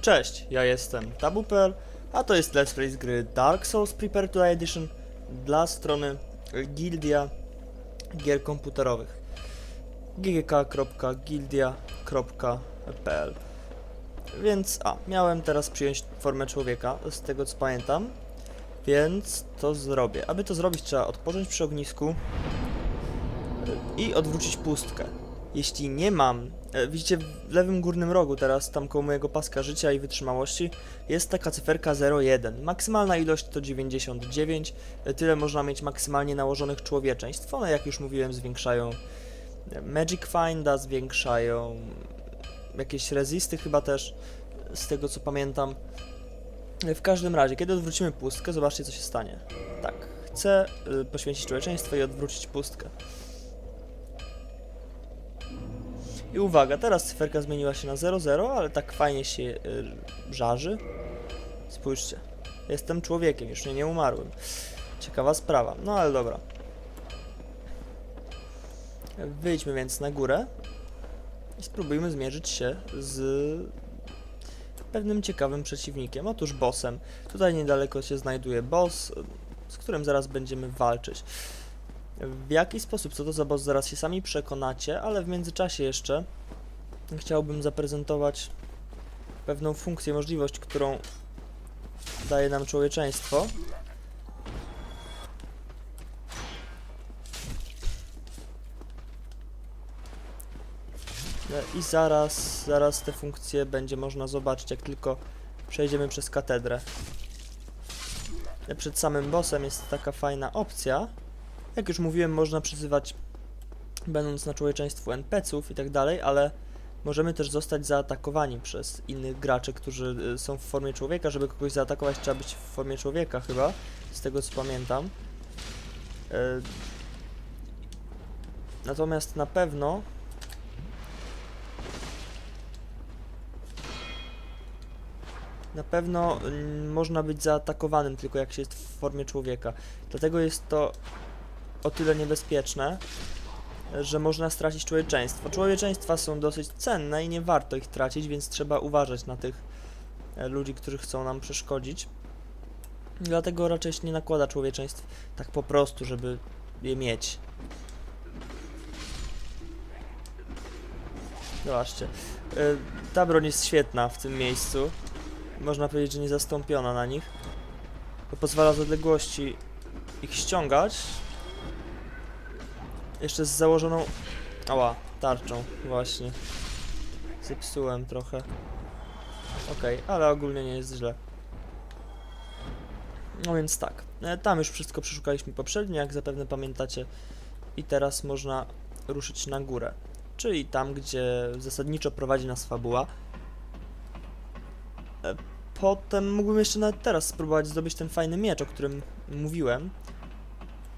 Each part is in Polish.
Cześć, ja jestem Tabu.pl, a to jest Let's Play z gry Dark Souls Prepare to Edition dla strony Gildia Gier Komputerowych. Ggk.gildia.pl Więc, a, miałem teraz przyjąć formę człowieka, z tego co pamiętam, więc to zrobię. Aby to zrobić trzeba odpocząć przy ognisku i odwrócić pustkę. Jeśli nie mam, e, widzicie w lewym górnym rogu teraz, tam koło mojego paska życia i wytrzymałości, jest taka cyferka 0,1. Maksymalna ilość to 99, e, tyle można mieć maksymalnie nałożonych człowieczeństw. One, jak już mówiłem, zwiększają e, Magic Finda, zwiększają jakieś rezisty chyba też, z tego co pamiętam. W każdym razie, kiedy odwrócimy pustkę, zobaczcie co się stanie. Tak, chcę y, poświęcić człowieczeństwo i odwrócić pustkę. I uwaga, teraz cyferka zmieniła się na 0,0, ale tak fajnie się y, żarzy. Spójrzcie, jestem człowiekiem, już nie, nie umarłem. Ciekawa sprawa, no ale dobra. Wyjdźmy więc na górę i spróbujmy zmierzyć się z pewnym ciekawym przeciwnikiem, otóż bossem. Tutaj niedaleko się znajduje boss, z którym zaraz będziemy walczyć. W jaki sposób, co to za boss, zaraz się sami przekonacie, ale w międzyczasie jeszcze chciałbym zaprezentować pewną funkcję, możliwość, którą daje nam człowieczeństwo. I zaraz, zaraz te funkcje będzie można zobaczyć, jak tylko przejdziemy przez katedrę. Przed samym bossem jest taka fajna opcja. Jak już mówiłem, można przyzywać, będąc na człowieczeństwu NPC-ów i tak dalej, ale możemy też zostać zaatakowani przez innych graczy, którzy y, są w formie człowieka. Żeby kogoś zaatakować, trzeba być w formie człowieka chyba, z tego co pamiętam. E, Natomiast na pewno Na pewno mm, można być zaatakowanym tylko jak się jest w formie człowieka. Dlatego jest to o tyle niebezpieczne, że można stracić człowieczeństwo. Człowieczeństwa są dosyć cenne i nie warto ich tracić, więc trzeba uważać na tych e, ludzi, którzy chcą nam przeszkodzić. Dlatego raczej się nie nakłada człowieczeństw tak po prostu, żeby je mieć. Zobaczcie. E, Ta broń jest świetna w tym miejscu. Można powiedzieć, że nie zastąpiona na nich. To pozwala z odległości ich ściągać. Jeszcze z założoną... Ała, tarczą, właśnie. Zepsułem trochę. Okej, ale ogólnie nie jest źle. No więc tak, e, tam już wszystko przeszukaliśmy poprzednio, jak zapewne pamiętacie. I teraz można ruszyć na górę. Czyli tam, gdzie zasadniczo prowadzi nas fabuła. E, Potem mógłbym jeszcze nawet teraz spróbować zdobyć ten fajny miecz, o którym mówiłem.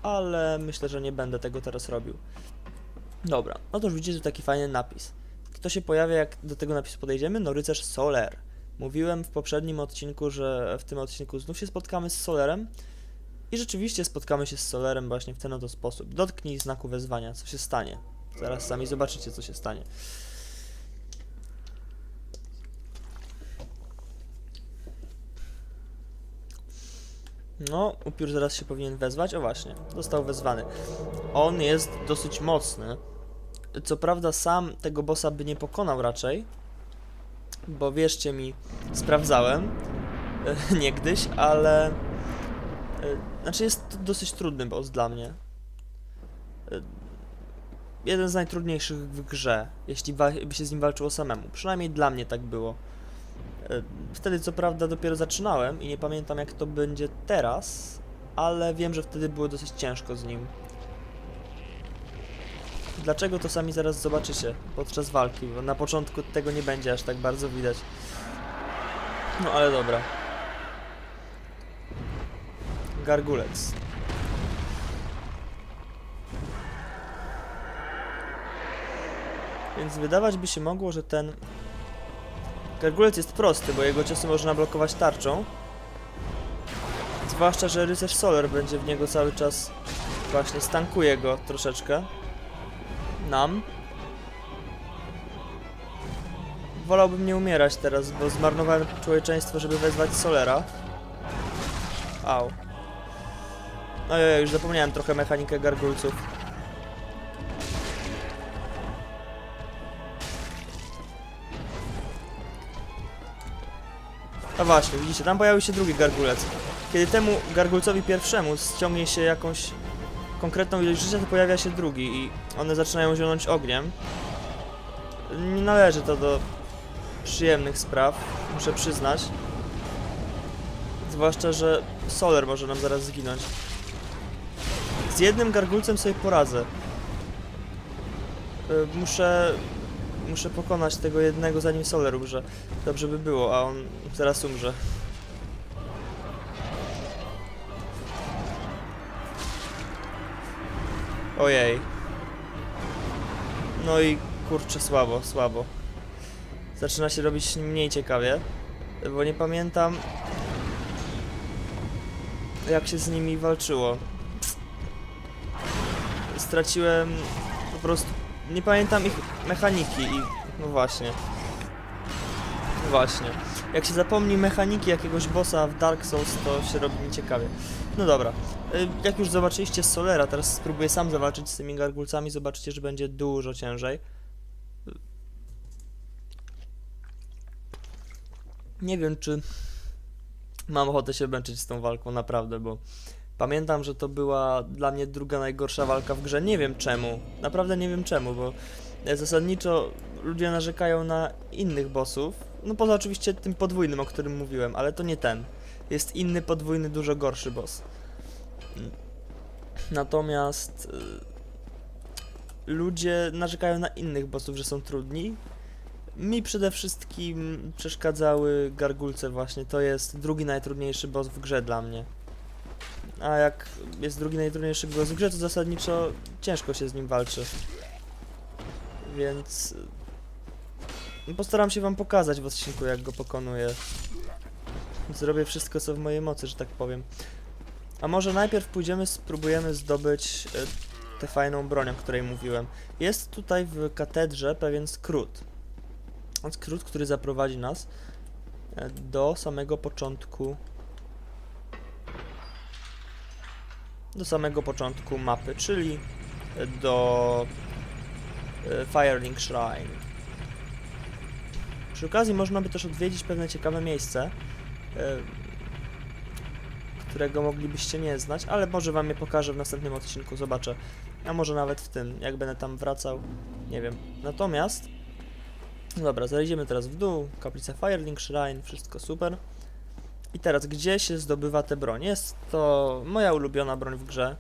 Ale myślę, że nie będę tego teraz robił. Dobra, no to już widzicie taki fajny napis. Kto się pojawia, jak do tego napisu podejdziemy? No rycerz Soler. Mówiłem w poprzednim odcinku, że w tym odcinku znów się spotkamy z Solerem. I rzeczywiście spotkamy się z Solerem właśnie w ten oto sposób. Dotknij znaku wezwania, co się stanie. Zaraz sami zobaczycie, co się stanie. No, upiór zaraz się powinien wezwać. O właśnie, został wezwany. On jest dosyć mocny. Co prawda sam tego bossa by nie pokonał raczej. Bo wierzcie mi, sprawdzałem e, niegdyś, ale... e, Znaczy jest to dosyć trudny boss dla mnie. E, Jeden z najtrudniejszych w grze, jeśli by się z nim walczyło samemu. Przynajmniej dla mnie tak było. E, Wtedy co prawda dopiero zaczynałem i nie pamiętam jak to będzie teraz, ale wiem, że wtedy było dosyć ciężko z nim. Dlaczego to sami zaraz zobaczycie podczas walki, bo na początku tego nie będzie aż tak bardzo widać. No ale dobra. Gargulec. Więc wydawać by się mogło, że ten Gargulec jest prosty, bo jego ciosy można blokować tarczą. Zwłaszcza, że rycerz Solar będzie w niego cały czas Właśnie, stankuję go troszeczkę. Nam. Wolałbym nie umierać teraz, bo zmarnowałem człowieczeństwo, żeby wezwać Solera. Au. Ojej, już zapomniałem trochę mechanikę gargulców. A właśnie, widzicie, tam pojawił się drugi gargulec. Kiedy temu gargulcowi pierwszemu ściągnie się jakąś konkretną ilość życia, to pojawia się drugi i one zaczynają zionąć ogniem. Nie należy to do przyjemnych spraw, muszę przyznać. Zwłaszcza, że Soler może nam zaraz zginąć. Z jednym gargulcem sobie poradzę. Y, Muszę... Muszę pokonać tego jednego zanim Soler umrze. Dobrze by było, a on zaraz umrze. Ojej. No i kurczę, słabo, słabo. Zaczyna się robić mniej ciekawie, bo nie pamiętam jak się z nimi walczyło. Straciłem po prostu. Nie pamiętam ich mechaniki i. No właśnie. No właśnie. Jak się zapomni mechaniki jakiegoś bossa w Dark Souls, to się robi nieciekawie. No dobra. Y, Jak już zobaczyliście Solera, teraz spróbuję sam zawalczyć z tymi gargulcami. Zobaczycie, że będzie dużo ciężej. Nie wiem, czy mam ochotę się męczyć z tą walką, naprawdę, bo pamiętam, że to była dla mnie druga najgorsza walka w grze. Nie wiem czemu, naprawdę nie wiem czemu, bo zasadniczo ludzie narzekają na innych bossów. No poza oczywiście tym podwójnym, o którym mówiłem, ale to nie ten. Jest inny podwójny, dużo gorszy boss. Mm. Natomiast y, ludzie narzekają na innych bossów, że są trudni. Mi przede wszystkim przeszkadzały gargulce właśnie. To jest drugi najtrudniejszy boss w grze dla mnie. A jak jest drugi najtrudniejszy boss w grze, to zasadniczo ciężko się z nim walczy. Więc y, postaram się wam pokazać w odcinku, jak go pokonuję. Zrobię wszystko, co w mojej mocy, że tak powiem. A może najpierw pójdziemy, spróbujemy zdobyć y, tę fajną broń, o której mówiłem. Jest tutaj w katedrze pewien skrót. Skrót, który zaprowadzi nas e, do samego początku do samego początku mapy, czyli e, do e, Firelink Shrine. Przy okazji można by też odwiedzić pewne ciekawe miejsce, e, którego moglibyście nie znać, ale może wam je pokażę w następnym odcinku, zobaczę. A może nawet w tym, jak będę tam wracał, nie wiem. Natomiast Dobra, zejdziemy teraz w dół, kaplica Firelink, Shrine, wszystko super. I teraz, gdzie się zdobywa tę broń? Jest to moja ulubiona broń w grze.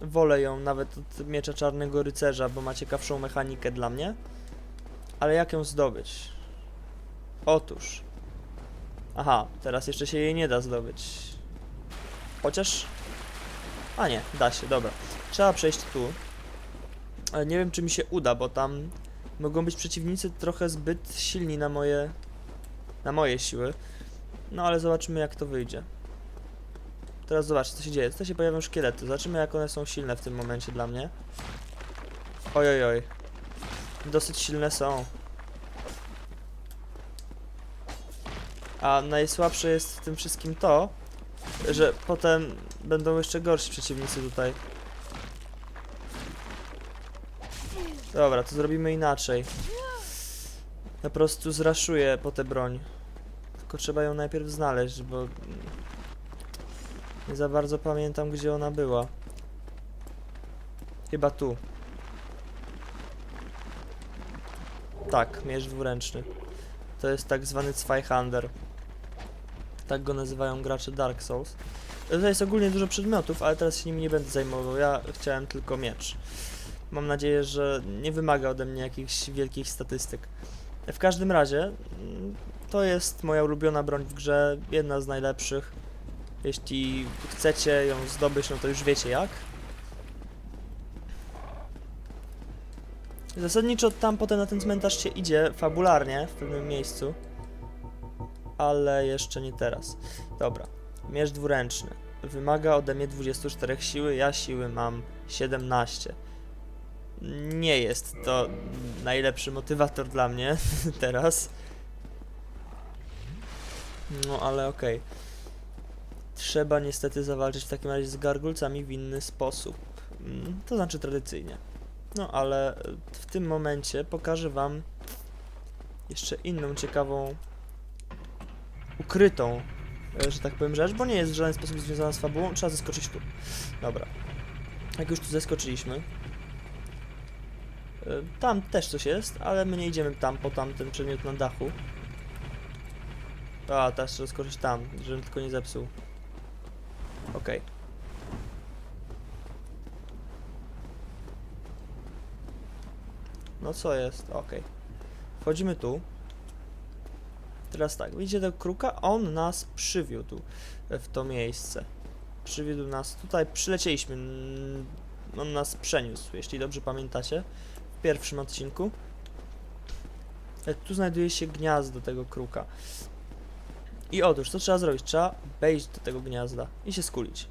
Wolę ją nawet od miecza Czarnego Rycerza, bo ma ciekawszą mechanikę dla mnie. Ale jak ją zdobyć? Otóż... Aha, teraz jeszcze się jej nie da zdobyć. Chociaż... A nie, da się, dobra. Trzeba przejść tu. Ale nie wiem, czy mi się uda, bo tam mogą być przeciwnicy trochę zbyt silni na moje na moje siły. No ale zobaczymy jak to wyjdzie. Teraz zobaczcie co się dzieje. Tutaj się pojawią szkielety. Zobaczymy jak one są silne w tym momencie dla mnie. Oj oj oj. Dosyć silne są. A najsłabsze jest w tym wszystkim to, że potem będą jeszcze gorsi przeciwnicy tutaj. Dobra, to zrobimy inaczej. Po prostu zraszuję po tę broń. Tylko trzeba ją najpierw znaleźć, bo... Nie za bardzo pamiętam, gdzie ona była. Chyba tu. Tak, miecz dwuręczny. To jest tak zwany Zweihander. Tak go nazywają gracze Dark Souls. Tutaj jest ogólnie dużo przedmiotów, ale teraz się nimi nie będę zajmował. Ja chciałem tylko miecz. Mam nadzieję, że nie wymaga ode mnie jakichś wielkich statystyk. W każdym razie, mm, to jest moja ulubiona broń w grze, jedna z najlepszych. Jeśli chcecie ją zdobyć, no to już wiecie jak. Zasadniczo tam potem na ten cmentarz się idzie fabularnie w pewnym miejscu. Ale jeszcze nie teraz. Dobra, miecz dwuręczny. wymaga ode mnie 24 siły, ja siły mam 17. Nie jest to najlepszy motywator dla mnie teraz. No ale okej. Trzeba niestety zawalczyć w takim razie z gargulcami w inny sposób. Mm, To znaczy tradycyjnie. No ale e, w tym momencie pokażę wam jeszcze inną ciekawą, ukrytą, e, że tak powiem, rzecz, bo nie jest w żaden sposób związana z fabułą. Trzeba zeskoczyć tu. Dobra. Jak już tu zeskoczyliśmy. e, Tam też coś jest, ale my nie idziemy tam, po tamten przedmiot na dachu. A, teraz trzeba tam, żebym tylko nie zepsuł. Okej. No co jest? Okej. Wchodzimy tu. Teraz tak, widzicie tego kruka? On nas przywiódł w to miejsce. Przywiódł nas tutaj, przylecieliśmy. On nas przeniósł, jeśli dobrze pamiętacie, w pierwszym odcinku. E, Tu znajduje się gniazdo tego kruka. I otóż, co trzeba zrobić? Trzeba wejść do tego gniazda i się skulić.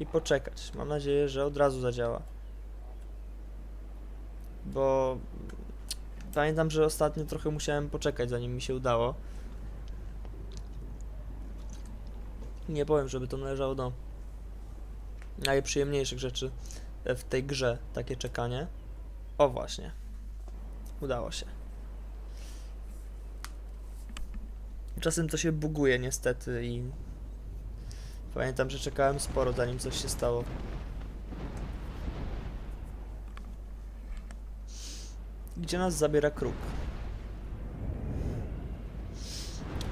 I poczekać. Mam nadzieję, że od razu zadziała. Bo pamiętam, że ostatnio trochę musiałem poczekać, zanim mi się udało. Nie powiem, żeby to należało do najprzyjemniejszych rzeczy w tej grze, takie czekanie. O właśnie. Udało się. Czasem to się buguje niestety i pamiętam, że czekałem sporo zanim coś się stało. Gdzie nas zabiera kruk?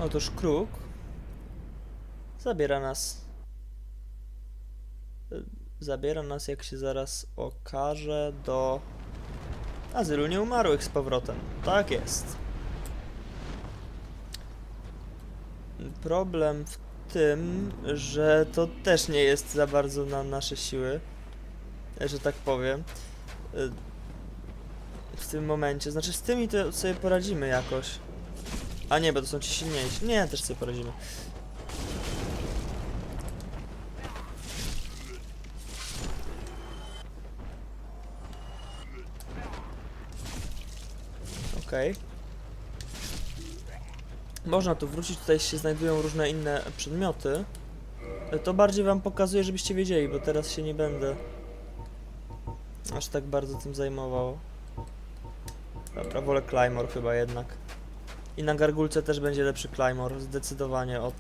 Otóż kruk zabiera nas. Zabiera nas, jak się zaraz okaże, do azylu nieumarłych z powrotem. Tak jest. Problem w tym, że to też nie jest za bardzo na nasze siły, że tak powiem. Y, W tym momencie, znaczy z tymi to sobie poradzimy jakoś. A nie, bo to są ci silniejsi. Nie, też sobie poradzimy. Okej. Można tu wrócić, tutaj się znajdują różne inne przedmioty. To bardziej wam pokazuję, żebyście wiedzieli, bo teraz się nie będę aż tak bardzo tym zajmował. Dobra, wolę Claymore chyba jednak. I na gargulce też będzie lepszy Claymore, zdecydowanie od,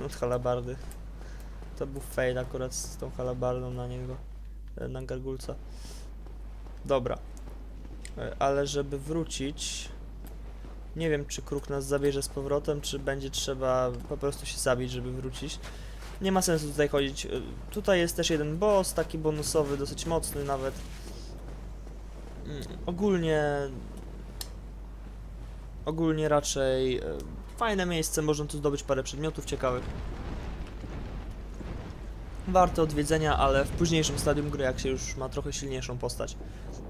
yy, od halabardy. To był fail akurat z tą halabardą na niego, e, na gargulca. Dobra. E, Ale żeby wrócić... Nie wiem, czy kruk nas zabierze z powrotem, czy będzie trzeba po prostu się zabić, żeby wrócić. Nie ma sensu tutaj chodzić. Y, Tutaj jest też jeden boss, taki bonusowy, dosyć mocny nawet. Mm, Ogólnie... Ogólnie raczej y, fajne miejsce, można tu zdobyć parę przedmiotów ciekawych. Warte odwiedzenia, ale w późniejszym stadium gry, jak się już ma trochę silniejszą postać.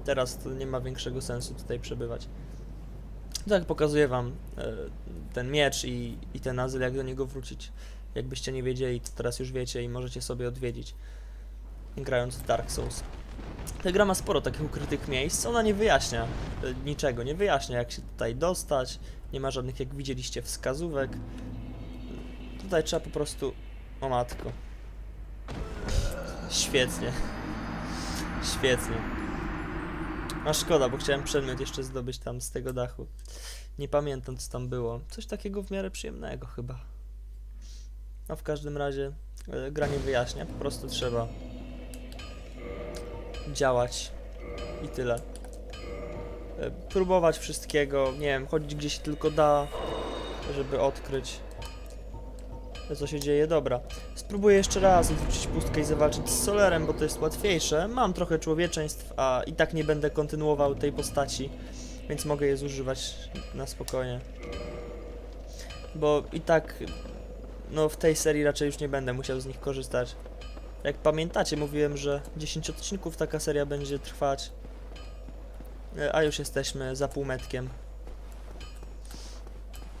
Teraz to nie ma większego sensu tutaj przebywać. Tak, pokazuję wam e, ten miecz i, i ten azyl, jak do niego wrócić. Jakbyście nie wiedzieli, to teraz już wiecie i możecie sobie odwiedzić, grając w Dark Souls. Ta gra ma sporo takich ukrytych miejsc, ona nie wyjaśnia e, niczego, nie wyjaśnia jak się tutaj dostać, nie ma żadnych, jak widzieliście, wskazówek. Tutaj trzeba po prostu... O matko. Świetnie. Świetnie. A szkoda, bo chciałem przedmiot jeszcze zdobyć tam z tego dachu. Nie pamiętam, co tam było. Coś takiego w miarę przyjemnego chyba. No w każdym razie e, gra nie wyjaśnia, po prostu trzeba działać i tyle. E, Próbować wszystkiego, nie wiem, chodzić gdzie się tylko da, żeby odkryć co się dzieje. Dobra, spróbuję jeszcze raz odwrócić pustkę i zawalczyć z Solerem, bo to jest łatwiejsze. Mam trochę człowieczeństw, a i tak nie będę kontynuował tej postaci, więc mogę je zużywać na spokojnie. Bo i tak, no w tej serii raczej już nie będę musiał z nich korzystać. Jak pamiętacie, mówiłem, że 10 odcinków taka seria będzie trwać, E, a już jesteśmy za półmetkiem.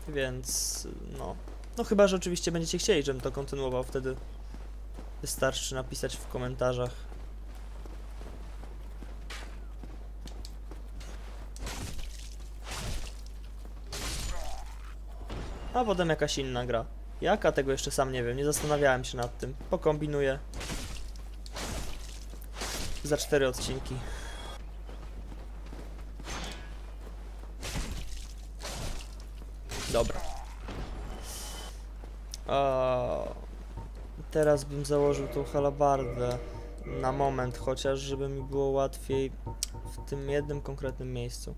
Więc, no, No chyba, że oczywiście będziecie chcieli, żebym to kontynuował, wtedy wystarczy napisać w komentarzach. A potem jakaś inna gra. Jaka tego jeszcze sam nie wiem, nie zastanawiałem się nad tym. Pokombinuję. Za cztery odcinki. Dobra. A, teraz bym założył tą halabardę na moment chociaż, żeby mi było łatwiej w tym jednym konkretnym miejscu.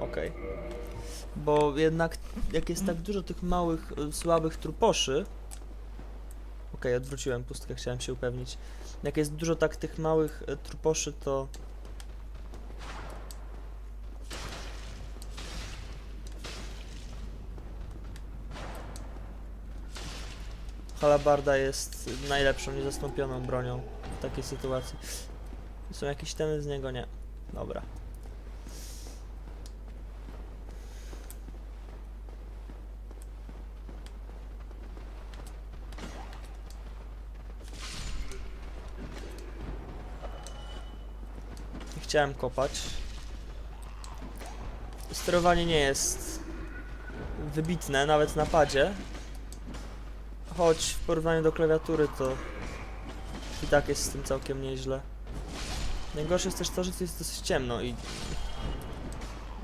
Okej. Bo jednak jak jest tak dużo tych małych, y, słabych truposzy Okej, odwróciłem pustkę, chciałem się upewnić. Jak jest dużo tak tych małych y, truposzy, to Halabarda jest najlepszą, niezastąpioną bronią w takiej sytuacji. Są jakieś temy z niego? Nie. Dobra. Chciałem kopać. Sterowanie nie jest wybitne, nawet na padzie, choć w porównaniu do klawiatury to i tak jest z tym całkiem nieźle. Najgorsze jest też to, że to jest dosyć ciemno i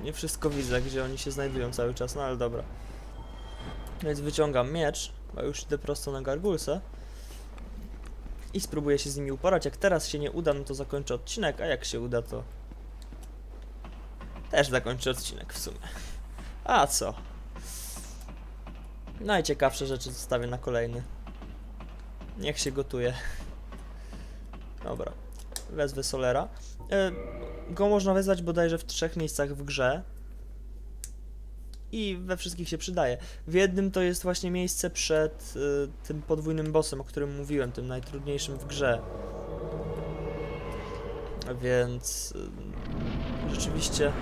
nie wszystko widzę, gdzie oni się znajdują cały czas, no ale dobra. Więc wyciągam miecz, bo już idę prosto na gargulsę i spróbuję się z nimi uporać. Jak teraz się nie uda, no to zakończę odcinek, a jak się uda, to też zakończę odcinek w sumie. A co? Najciekawsze rzeczy zostawię na kolejny. Niech się gotuje. Dobra. Wezwę Solera. E, go można wezwać bodajże w trzech miejscach w grze. I we wszystkich się przydaje. W jednym to jest właśnie miejsce przed e, tym podwójnym bossem, o którym mówiłem, tym najtrudniejszym w grze. Więc e, rzeczywiście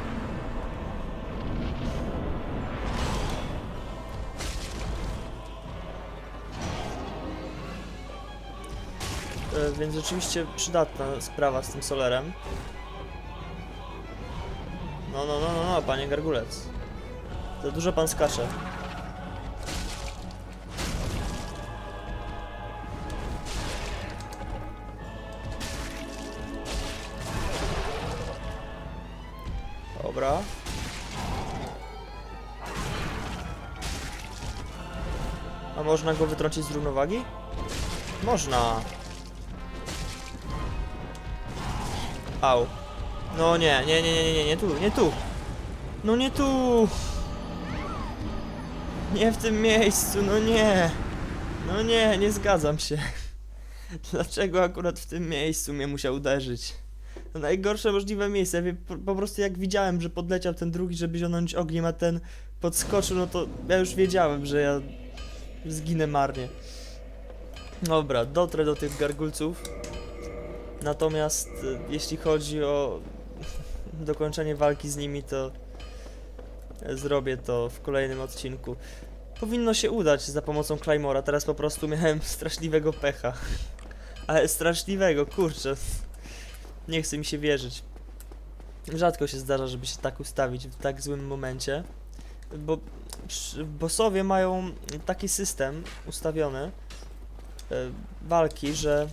Więc rzeczywiście przydatna sprawa z tym solerem. No, no, no, no, no, panie Gargulec. Za dużo pan skacze. Dobra. A można go wytrącić z równowagi? Można. Au. No nie, nie, nie, nie, nie, nie tu, nie tu. No nie tu. Nie w tym miejscu, no nie. No nie, nie zgadzam się. Dlaczego akurat w tym miejscu mnie musiał uderzyć? To najgorsze możliwe miejsce. Wie, po, po prostu jak widziałem, że podleciał ten drugi, żeby zionąć ogniem, a ten podskoczył, no to ja już wiedziałem, że ja zginę marnie. Dobra, dotrę do tych gargulców. Natomiast y, jeśli chodzi o dokończenie walki z nimi, to zrobię to w kolejnym odcinku. Powinno się udać za pomocą Claymora. Teraz po prostu miałem straszliwego pecha. Ale straszliwego, kurczę. Nie chce mi się wierzyć. Rzadko się zdarza, żeby się tak ustawić w tak złym momencie. Bo bossowie mają taki system ustawiony e, walki, że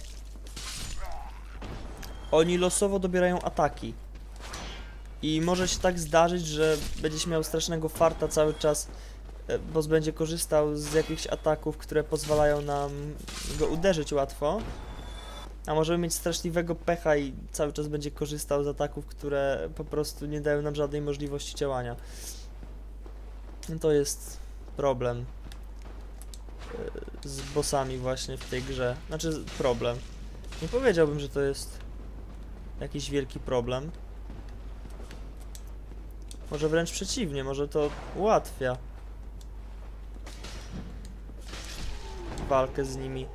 oni losowo dobierają ataki. I może się tak zdarzyć, że będziesz miał strasznego farta cały czas, e, boss będzie korzystał z jakichś ataków, które pozwalają nam go uderzyć łatwo. A możemy mieć straszliwego pecha i cały czas będzie korzystał z ataków, które po prostu nie dają nam żadnej możliwości działania. No To jest problem e, z bossami właśnie w tej grze. Znaczy problem. Nie powiedziałbym, że to jest jakiś wielki problem. Może wręcz przeciwnie, może to ułatwia walkę z nimi.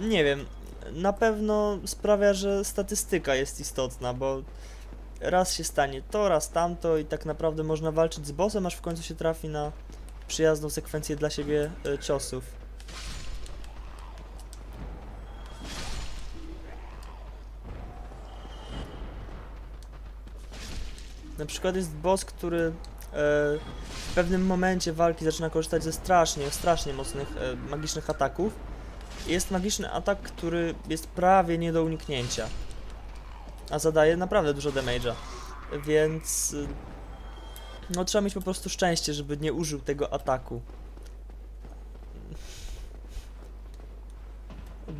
Nie wiem, na pewno sprawia, że statystyka jest istotna, bo raz się stanie to, raz tamto i tak naprawdę można walczyć z bossem, aż w końcu się trafi na przyjazną sekwencję dla siebie e, ciosów. Przykład jest boss, który e, w pewnym momencie walki zaczyna korzystać ze strasznie, strasznie mocnych e, magicznych ataków. Jest magiczny atak, który jest prawie nie do uniknięcia. A zadaje naprawdę dużo damage'a. Więc. y, No, trzeba mieć po prostu szczęście, żeby nie użył tego ataku.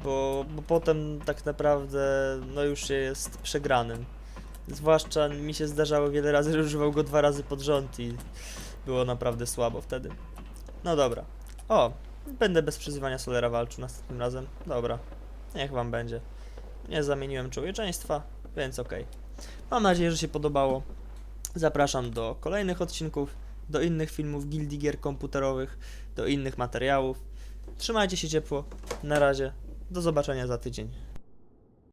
Bo, bo potem tak naprawdę, no już się jest przegranym. Zwłaszcza mi się zdarzało wiele razy, że używał go dwa razy pod rząd i było naprawdę słabo wtedy. No dobra. O, będę bez przyzywania Solera walczył następnym razem. Dobra, niech wam będzie. Nie zamieniłem człowieczeństwa, więc okej. Mam nadzieję, że się podobało. Zapraszam do kolejnych odcinków, do innych filmów Gildii Gier Komputerowych, do innych materiałów. Trzymajcie się ciepło. Na razie. Do zobaczenia za tydzień.